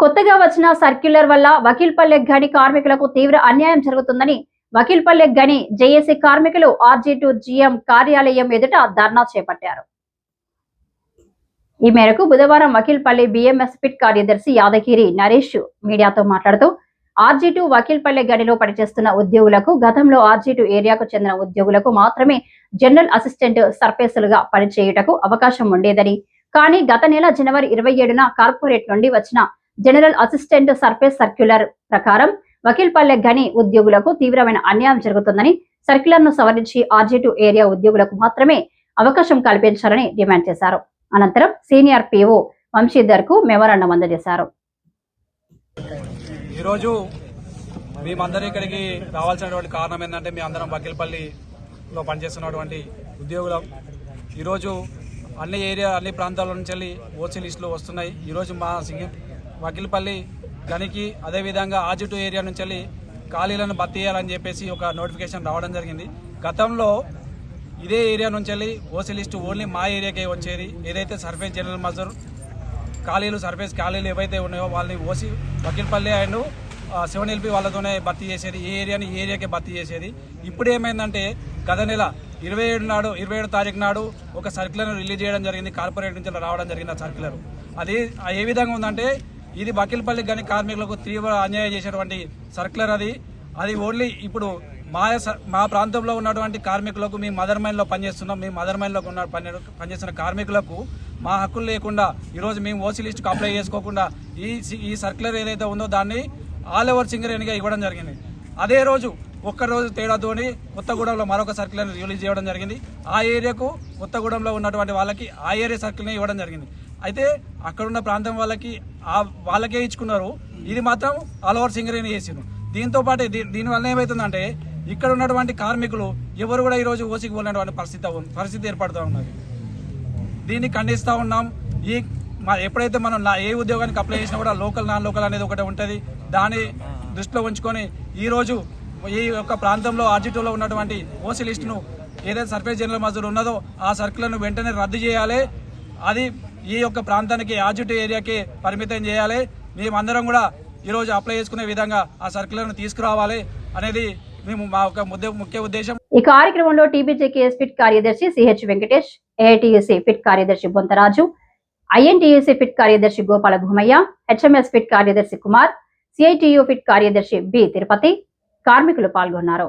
కొత్తగా వచ్చిన సర్క్యులర్ వల్ల వకీల్పల్లె గని కార్మికులకు తీవ్ర అన్యాయం జరుగుతుందని వకీల్పల్లె గని జేఏసీ కార్మికులు ఆర్జీ టూ జిఎం కార్యాలయం ఎదుట ధర్నా చేపట్టారు. ఈ మేరకు బుధవారం వకీల్పల్లి బిఎంఎస్ పిట్ కార్యదర్శి యాదగిరి నరేష్ మీడియాతో మాట్లాడుతూ ఆర్జీ టూ వకీల్పల్లె గనిలో పనిచేస్తున్న ఉద్యోగులకు గతంలో ఆర్జీ టూ ఏరియాకు చెందిన ఉద్యోగులకు మాత్రమే జనరల్ అసిస్టెంట్ సర్ఫేసులుగా పనిచేయుటకు అవకాశం ఉండేదని కానీ గత నెల జనవరి ఇరవై ఏడున కార్పొరేట్ నుండి వచ్చిన జనరల్ అసిస్టెంట్ సర్ఫేస్ సర్క్యులర్ ప్రకారం వకీల్పల్లె గని ఉద్యోగులకు తీవ్రమైన అన్యాయం జరుగుతుందని సర్క్యులర్ను సవరించి ఆర్జీటు ఏరియా ఉద్యోగులకు మాత్రమే అవకాశం కల్పించాలని డిమాండ్ చేశారు. అనంతరం సీనియర్ పిఓ వంశీధర్కు మెమరాండం అందజేశారు. ఈరోజు మేమందరం ఇక్కడికి రావాల్సినటువంటి కారణం ఏంటంటే మీ అందరం వకీల్పల్లిలో పనిచేస్తున్నటువంటి ఉద్యోగులం. ఈరోజు అన్ని ఏరియా అన్ని ప్రాంతాల నుంచి వెళ్ళి ఓసీ లిస్టులు వస్తున్నాయి. ఈరోజు మా సింగి వకీల్పల్లి గనికి అదేవిధంగా ఆజిటు ఏరియా నుంచి వెళ్ళి ఖాళీలను భర్తీ చేయాలని చెప్పేసి ఒక నోటిఫికేషన్ రావడం జరిగింది. గతంలో ఇదే ఏరియా నుంచి వెళ్ళి ఓసీ లిస్టు ఓన్లీ మా ఏరియాకే వచ్చేది. ఏదైతే సర్ఫేస్ జనరల్ మజూర్ ఖాళీలు సర్ఫేస్ ఖాళీలు ఏవైతే ఉన్నాయో వాళ్ళని OC Vakilpalli and seven LP వాళ్ళతోనే భర్తీ చేసేది. ఈ ఏరియాని ఈ ఏరియాకే భర్తీ చేసేది. ఇప్పుడు ఏమైందంటే గత నెల ఇరవై ఏడు నాడు ఇరవై ఏడు తారీఖు నాడు ఒక సర్క్యులర్ రిలీజ్ చేయడం జరిగింది. కార్పొరేట్ నుంచి రావడం జరిగింది ఆ సర్క్యులర్ అది ఏ విధంగా ఉందంటే ఇది బకిల్పల్లి కానీ కార్మికులకు తీవ్ర అన్యాయం చేసినటువంటి సర్క్యులర్ అది. అది ఓన్లీ ఇప్పుడు మా స- మా ప్రాంతంలో ఉన్నటువంటి కార్మికులకు మేము మదర్ మైన్లో పనిచేస్తున్నాం. మేము మదర్ మైన్లో ఉన్న పని పనిచేస్తున్న కార్మికులకు మా హక్కులు లేకుండా ఈరోజు మేము ఓసీ లిస్టుకు అప్లై చేసుకోకుండా ఈ ఈ సర్క్యులర్ ఏదైతే ఉందో దాన్ని ఆల్ ఓవర్ సింగరేణిగా ఇవ్వడం జరిగింది. అదే రోజు ఒక్క రోజు తేడాతోని కొత్తగూడెంలో మరొక సర్క్యులర్ రిలీజ్ చేయడం జరిగింది. ఆ ఏరియాకు కొత్తగూడెంలో ఉన్నటువంటి వాళ్ళకి ఆ ఏరియా సర్కిల్ని ఇవ్వడం జరిగింది. అయితే అక్కడున్న ప్రాంతం వాళ్ళకి వాళ్ళకే ఇచ్చుకున్నారు. ఇది మాత్రం ఆల్ ఓవర్ సింగరేణి చేసిండ్రు. దీంతో పాటు దీ- దీనివల్ల ఏమవుతుందంటే ఇక్కడ ఉన్నటువంటి కార్మికులు ఎవరు కూడా ఈరోజు ఓసికి పోలేనటువంటి పరిస్థితి పరిస్థితి ఏర్పడుతూ ఉన్నది. దీన్ని ఖండిస్తూ ఉన్నాం. ఈ మా ఎప్పుడైతే మనం నా ఏ ఉద్యోగానికి అప్లై చేసినా కూడా లోకల్ నాన్ లోకల్ అనేది ఒకటి ఉంటుంది. దాన్ని దృష్టిలో ఉంచుకొని ఈరోజు ఈ యొక్క ప్రాంతంలో ఆర్జిటోలో ఉన్నటువంటి ఓసీ లిస్టును ఏదైతే సర్ఫేస్ జనరల్ మజూర్ ఉన్నదో ఆ సర్కులను వెంటనే రద్దు చేయాలి. అది ఈ యొక్క ప్రాంతానికి ఆర్జిటో ఏరియాకి పరిమితం చేయాలి. మేమందరం కూడా ఈరోజు అప్లై చేసుకునే విధంగా ఆ సర్కులను తీసుకురావాలి అనేది మేము మా యొక్క ముఖ్య ఉద్దేశం. ఈ కార్యక్రమంలో టీబీజేకేఎస్ ఫిట్ కార్యదర్శి సిహెచ్ వెంకటేష్ ఏఐటియుసి ఫిట్ కార్యదర్శి బొంతరాజు ఐఎన్టీయూసీ ఫిట్ కార్యదర్శి గోపాల భూమయ్య హెచ్ఎంఎస్ ఫిట్ కార్యదర్శి కుమార్ సిఐటియు ఫిట్ కార్యదర్శి బి తిరుపతి కార్మికులు పాల్గొన్నారు.